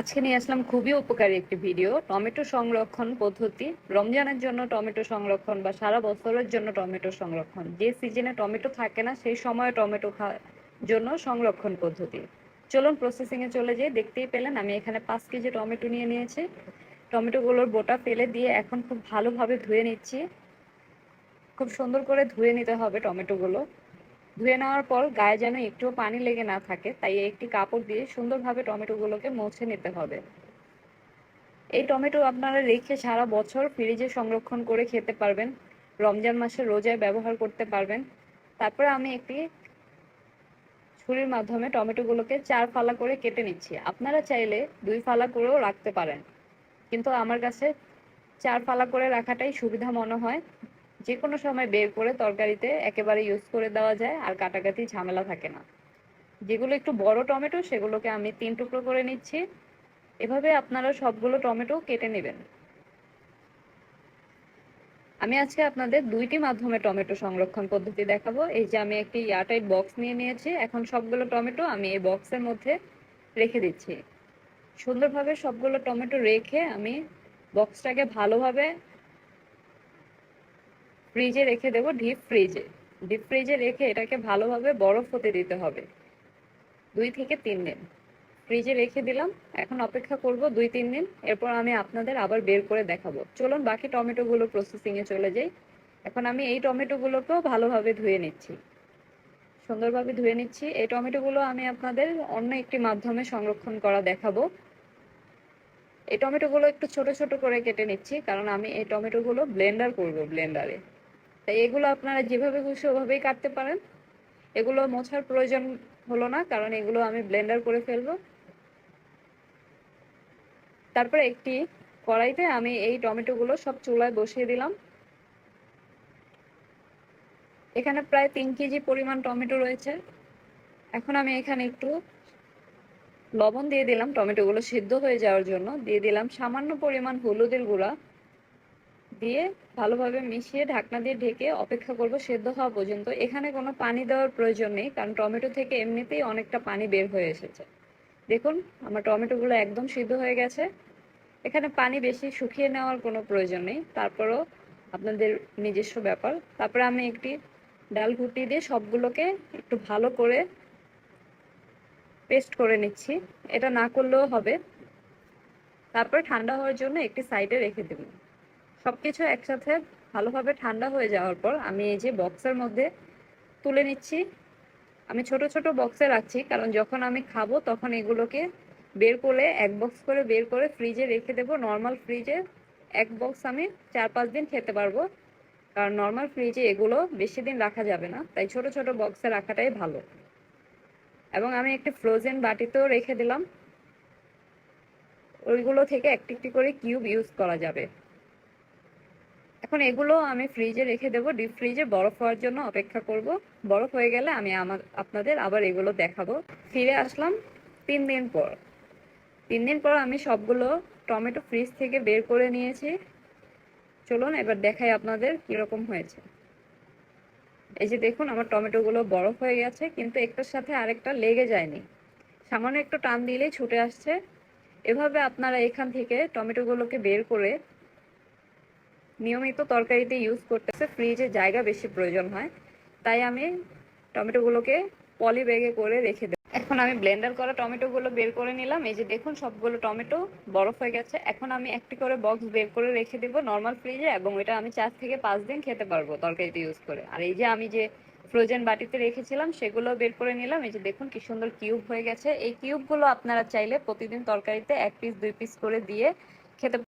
আজকে নিয়ে আসলাম খুবই উপকারী একটি ভিডিও, টমেটো সংরক্ষণ পদ্ধতি। রমজানের জন্য টমেটো সংরক্ষণ বা সারা বছরের জন্য টমেটো সংরক্ষণ। যে সিজনে টমেটো থাকে না, সেই সময়ে টমেটো খাওয়ার জন্য সংরক্ষণ পদ্ধতি। চলুন প্রসেসিং এ চলে যাই। দেখতেই পেলেন, আমি এখানে পাঁচ কেজি টমেটো নিয়ে নিয়েছি। টমেটোগুলোর বোটা ফেলে দিয়ে এখন খুব ভালোভাবে ধুয়ে নিচ্ছি। খুব সুন্দর করে ধুয়ে নিতে হবে টমেটোগুলো। ধুয়ে নেওয়ার পর গায়ে যেন একটুও পানি লেগে না থাকে, তাই একটি কাপড় দিয়ে সুন্দরভাবে টমেটোগুলোকে মুছে নিতে হবে। এই টমেটো আপনারা রেখে সারা বছর ফ্রিজে সংরক্ষণ করে খেতে পারবেন, রমজান মাসে রোজায় ব্যবহার করতে পারবেন। তারপরে আমি একটি ছুরির মাধ্যমে টমেটোগুলোকে চার ফালা করে কেটে নিচ্ছি। আপনারা চাইলে দুই ফালা করেও রাখতে পারেন, কিন্তু আমার কাছে চার ফালা করে রাখাটাই সুবিধা মনে হয়। যে কোনো সময় বের করে তরকারিতে একেবারে ইউজ করে দেওয়া যায়, আর কাটাকাটি ঝামেলা থাকে না। যেগুলো একটু বড় টমেটো, সেগুলোকে আমি তিন টুকরো করে নিচ্ছি। এভাবে আপনারা সবগুলো টমেটো কেটে নেবেন। আমি আজকে আপনাদের দুইটি মাধ্যমে টমেটো সংরক্ষণ পদ্ধতি দেখাবো। এই যে আমি একটি এয়ারটাইট বক্স নিয়ে নিয়েছি, এখন সবগুলো টমেটো আমি এই বক্সের মধ্যে রেখে দিচ্ছি। সুন্দরভাবে সবগুলো টমেটো রেখে আমি বক্সটাকে ভালোভাবে ফ্রিজে রেখে দেবো ডিপ ফ্রিজে ডিপ ফ্রিজে রেখে এটাকে ভালোভাবে বরফ হতে দিতে হবে। দুই থেকে তিন দিন। ফ্রিজে রেখে দিলাম। এখন অপেক্ষা করব দুই তিন দিন। এরপর আমি আপনাদের আবার বের করে দেখাবো। চলুন বাকি টমেটোগুলো প্রসেসিংয়ে চলে যাই। এখন আমি এই টমেটোগুলোকেও ভালোভাবে ধুয়ে নিচ্ছি। সুন্দরভাবে ধুয়ে নিচ্ছি। এই টমেটোগুলো আমি আপনাদের অন্য একটি মাধ্যমে সংরক্ষণ করা দেখাবো। এই টমেটোগুলো একটু ছোট ছোট করে কেটে নিচ্ছি, কারণ আমি এই টমেটোগুলো ব্লেন্ডার করব ব্লেন্ডারে তাই এগুলো আপনারা যেভাবে খুশি ওভাবেই কাটতে পারেন। এগুলো মোছার প্রয়োজন হলো না, কারণ এগুলো আমি ব্লেন্ডার করে ফেলব। তারপরে একটি কড়াইতে আমি এই টমেটোগুলো সব চুলায় বসিয়ে দিলাম। এখানে প্রায় তিন কেজি পরিমাণ টমেটো রয়েছে। এখন আমি এখানে একটু লবণ দিয়ে দিলাম। টমেটোগুলো সিদ্ধ হয়ে যাওয়ার জন্য দিয়ে দিলাম সামান্য পরিমাণ হলুদের গুঁড়া। দিয়ে ভালোভাবে মিশিয়ে ঢাকনা দিয়ে ঢেকে অপেক্ষা করব সেদ্ধ হওয়া পর্যন্ত। এখানে কোনো পানি দেওয়ার প্রয়োজন নেই, কারণ টমেটো থেকে এমনিতেই অনেকটা পানি বের হয়ে এসেছে। দেখুন, আমার টমেটোগুলো একদম সিদ্ধ হয়ে গেছে। এখানে পানি বেশি শুকিয়ে নেওয়ার কোনো প্রয়োজন নেই, তারপরও আপনাদের নিজস্ব ব্যাপার। তারপরে আমি একটি ডাল ঘুটি দিয়ে সবগুলোকে একটু ভালো করে পেস্ট করে নিচ্ছি। এটা না করলেও হবে। তারপর ঠান্ডা হওয়ার জন্য একটি সাইডে রেখে দেব। সব কিছু একসাথে ভালোভাবে ঠান্ডা হয়ে যাওয়ার পর আমি এই যে বক্সের মধ্যে তুলে নিচ্ছি। আমি ছোট ছোট বক্সে রাখছি, কারণ যখন আমি খাব তখন এগুলোকে বের করে, এক বক্স করে বের করে ফ্রিজে রেখে দেব। নর্মাল ফ্রিজে এক বক্স আমি চার, পাঁচ দিন খেতে পারব। কারণ নর্মাল ফ্রিজে এগুলো বেশি দিন রাখা যাবে না। তাই ছোট ছোট বক্সে রাখাটাই ভালো। এবং আমি একটি ফ্রোজেন বাটিতেও রেখে দিলাম। ওইগুলো থেকে একটি একটি করে কিউব ইউজ করা যাবে। এখন এগুলো আমি ফ্রিজে রেখে দেবো। ডিপ ফ্রিজে বরফ হওয়ার জন্য অপেক্ষা করব। বরফ হয়ে গেলে আমি আমার, আপনাদের আবার এগুলো দেখাবো। ফিরে আসলাম তিন দিন পর। তিন দিন পর আমি সবগুলো টমেটো ফ্রিজ থেকে বের করে নিয়েছি। চলুন এবার দেখাই আপনাদের কীরকম হয়েছে। এই যে দেখুন, আমার টমেটোগুলো বরফ হয়ে গেছে, কিন্তু একটার সাথে আরেকটা লেগে যায়নি। সামান্য একটু টান দিলেই ছুটে আসছে। এভাবে আপনারা এখান থেকে টমেটোগুলোকে বের করে নিয়মিত তরকারিতে ইউজ করতেছে ফ্রিজে জায়গা বেশি প্রয়োজন হয়। তাই আমি টমেটোগুলোকে পলি ব্যাগে করে রেখে দেব। এখন আমি ব্লেন্ডার করা টমেটোগুলো বের করে নিলাম। এই যে দেখুন, সবগুলো টমেটো বরফ হয়ে গেছে। এখন আমি একটি করে বক্স বের করে রেখে দেবো নর্মাল ফ্রিজে এবং এটা আমি চার থেকে পাঁচ দিন খেতে পারব তরকারিতে ইউজ করে। আর এই যে আমি যে ফ্রোজেন বাটিতে রেখেছিলাম, সেগুলো বের করে নিলাম। এই যে দেখুন, কি সুন্দর কিউব হয়ে গেছে। এই কিউবগুলো আপনারা চাইলে প্রতিদিন তরকারিতে এক পিস দুই পিস করে দিয়ে খেতে